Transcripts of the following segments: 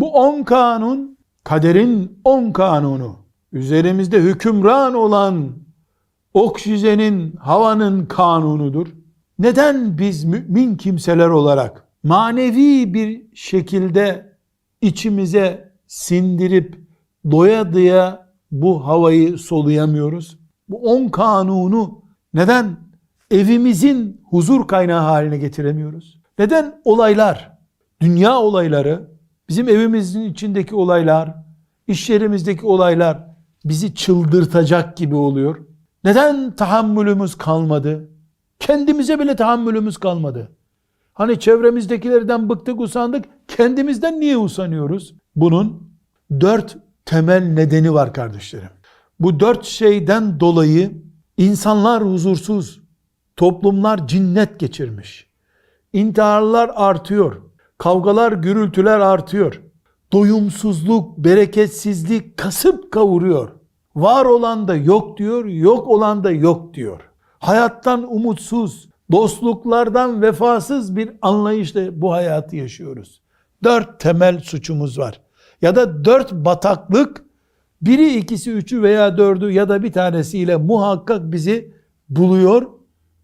Bu on kanun kaderin on kanunu. Üzerimizde hükümran olan oksijenin, havanın kanunudur. Neden biz mümin kimseler olarak manevi bir şekilde içimize sindirip doya doya bu havayı soluyamıyoruz? Bu on kanunu neden evimizin huzur kaynağı haline getiremiyoruz? Neden olaylar, dünya olayları, bizim evimizin içindeki olaylar, iş yerimizdeki olaylar bizi çıldırtacak gibi oluyor? Neden tahammülümüz kalmadı? Kendimize bile tahammülümüz kalmadı. Hani çevremizdekilerden bıktık usandık, kendimizden niye usanıyoruz? Bunun dört temel nedeni var kardeşlerim. Bu dört şeyden dolayı insanlar huzursuz, toplumlar cinnet geçirmiş. İntiharlar artıyor, kavgalar, gürültüler artıyor. Doyumsuzluk, bereketsizlik kasıp kavuruyor. Var olan da yok diyor, yok olan da yok diyor. Hayattan umutsuz, dostluklardan vefasız bir anlayışla bu hayatı yaşıyoruz. Dört temel suçumuz var. Ya da dört bataklık, biri ikisi üçü veya dördü ya da bir tanesiyle muhakkak bizi buluyor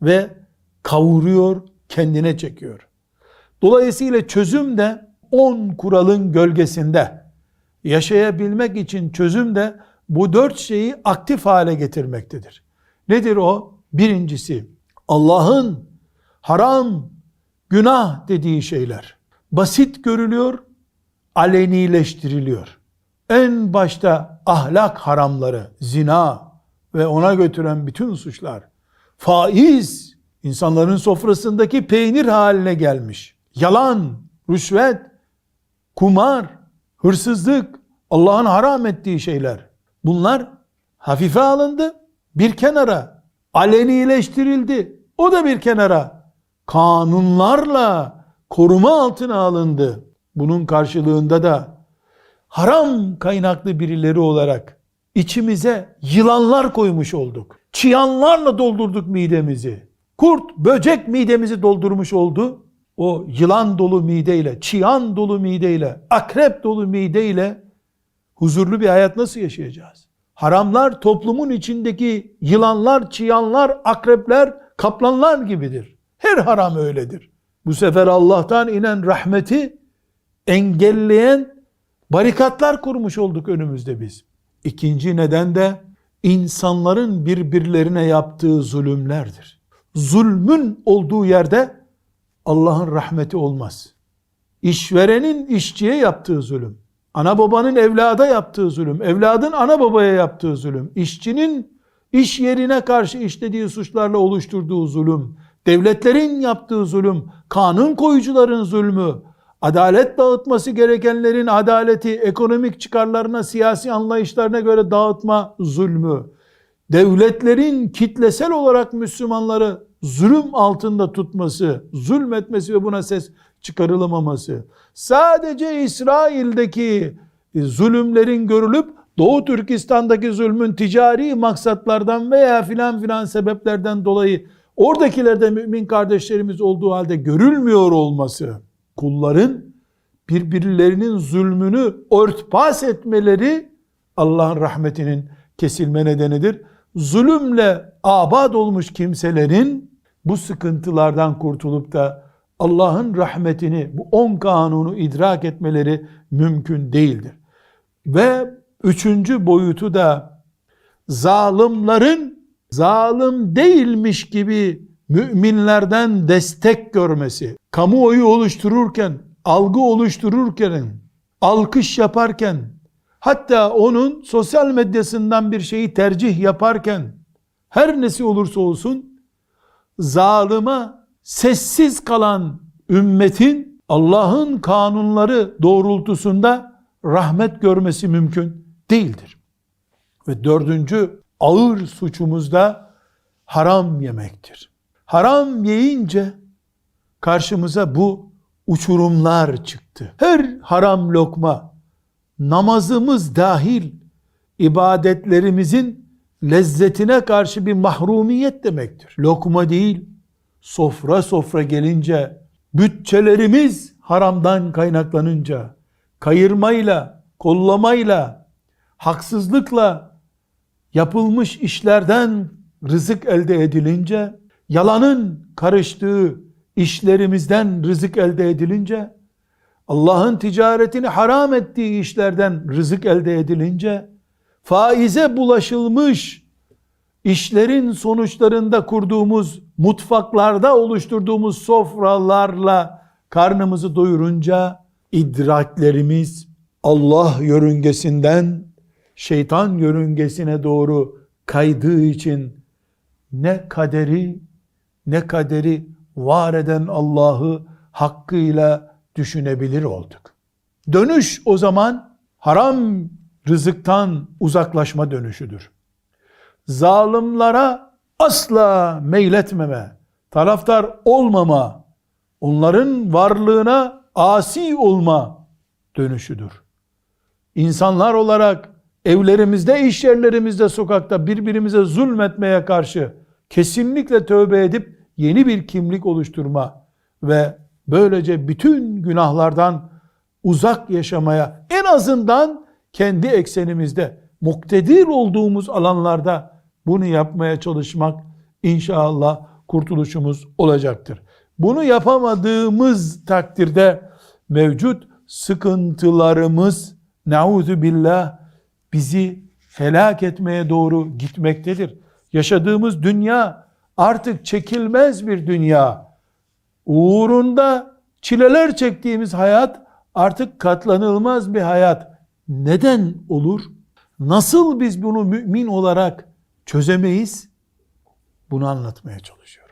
ve kavuruyor, kendine çekiyor. Dolayısıyla çözüm de on kuralın gölgesinde. Yaşayabilmek için çözüm de bu dört şeyi aktif hale getirmektedir. Nedir o? Birincisi Allah'ın haram, günah dediği şeyler basit görülüyor, alenileştiriliyor. En başta ahlak haramları, zina ve ona götüren bütün suçlar, faiz, insanların sofrasındaki peynir haline gelmiş. Yalan, rüşvet, kumar, hırsızlık, Allah'ın haram ettiği şeyler. Bunlar hafife alındı, bir kenara alenileştirildi. O da bir kenara kanunlarla koruma altına alındı. Bunun karşılığında da haram kaynaklı birileri olarak içimize yılanlar koymuş olduk. Çıyanlarla doldurduk midemizi. Kurt, böcek midemizi doldurmuş oldu. O yılan dolu mideyle, çıyan dolu mideyle, akrep dolu mideyle huzurlu bir hayat nasıl yaşayacağız? Haramlar toplumun içindeki yılanlar, çıyanlar, akrepler, kaplanlar gibidir. Her haram öyledir. Bu sefer Allah'tan inen rahmeti engelleyen barikatlar kurmuş olduk önümüzde biz. İkinci neden de insanların birbirlerine yaptığı zulümlerdir. Zulmün olduğu yerde Allah'ın rahmeti olmaz. İşverenin işçiye yaptığı zulüm, ana babanın evlada yaptığı zulüm, evladın ana babaya yaptığı zulüm, işçinin iş yerine karşı işlediği suçlarla oluşturduğu zulüm, devletlerin yaptığı zulüm, kanun koyucuların zulmü, adalet dağıtması gerekenlerin adaleti ekonomik çıkarlarına, siyasi anlayışlarına göre dağıtma zulmü, devletlerin kitlesel olarak Müslümanları zulüm altında tutması, zulmetmesi ve buna ses çıkarılamaması, sadece İsrail'deki zulümlerin görülüp Doğu Türkistan'daki zulmün ticari maksatlardan veya filan filan sebeplerden dolayı oradakilerde mümin kardeşlerimiz olduğu halde görülmüyor olması, kulların birbirlerinin zulmünü örtbas etmeleri Allah'ın rahmetinin kesilme nedenidir. Zulümle abad olmuş kimselerin bu sıkıntılardan kurtulup da Allah'ın rahmetini, bu on kanunu idrak etmeleri mümkün değildir. Ve üçüncü boyutu da zalimlerin zalim değilmiş gibi müminlerden destek görmesi, kamuoyu oluştururken, algı oluştururken, alkış yaparken, hatta onun sosyal medyasından bir şeyi tercih yaparken, her nesi olursa olsun, zalıma sessiz kalan ümmetin Allah'ın kanunları doğrultusunda rahmet görmesi mümkün değildir. Ve dördüncü ağır suçumuz da haram yemektir. Haram yiyince karşımıza bu uçurumlar çıktı. Her haram lokma namazımız dahil ibadetlerimizin lezzetine karşı bir mahrumiyet demektir. Lokma değil, sofra sofra gelince, bütçelerimiz haramdan kaynaklanınca, kayırmayla, kollamayla, haksızlıkla yapılmış işlerden rızık elde edilince, yalanın karıştığı işlerimizden rızık elde edilince, Allah'ın ticaretini haram ettiği işlerden rızık elde edilince, faize bulaşılmış işlerin sonuçlarında kurduğumuz mutfaklarda oluşturduğumuz sofralarla karnımızı doyurunca idraklerimiz Allah yörüngesinden şeytan yörüngesine doğru kaydığı için ne kaderi ne kaderi var eden Allah'ı hakkıyla düşünebilir olduk. Dönüş o zaman haram rızıktan uzaklaşma dönüşüdür. Zalimlara asla meyletmeme, taraftar olmama, onların varlığına asi olma dönüşüdür. İnsanlar olarak evlerimizde, iş yerlerimizde, sokakta birbirimize zulmetmeye karşı kesinlikle tövbe edip yeni bir kimlik oluşturma ve böylece bütün günahlardan uzak yaşamaya en azından kendi eksenimizde muktedir olduğumuz alanlarda bunu yapmaya çalışmak inşallah kurtuluşumuz olacaktır. Bunu yapamadığımız takdirde mevcut sıkıntılarımız nauzu billah bizi helak etmeye doğru gitmektedir. Yaşadığımız dünya artık çekilmez bir dünya. Uğrunda çileler çektiğimiz hayat artık katlanılmaz bir hayat. Neden olur? Nasıl biz bunu mümin olarak çözemeyiz? Bunu anlatmaya çalışıyor.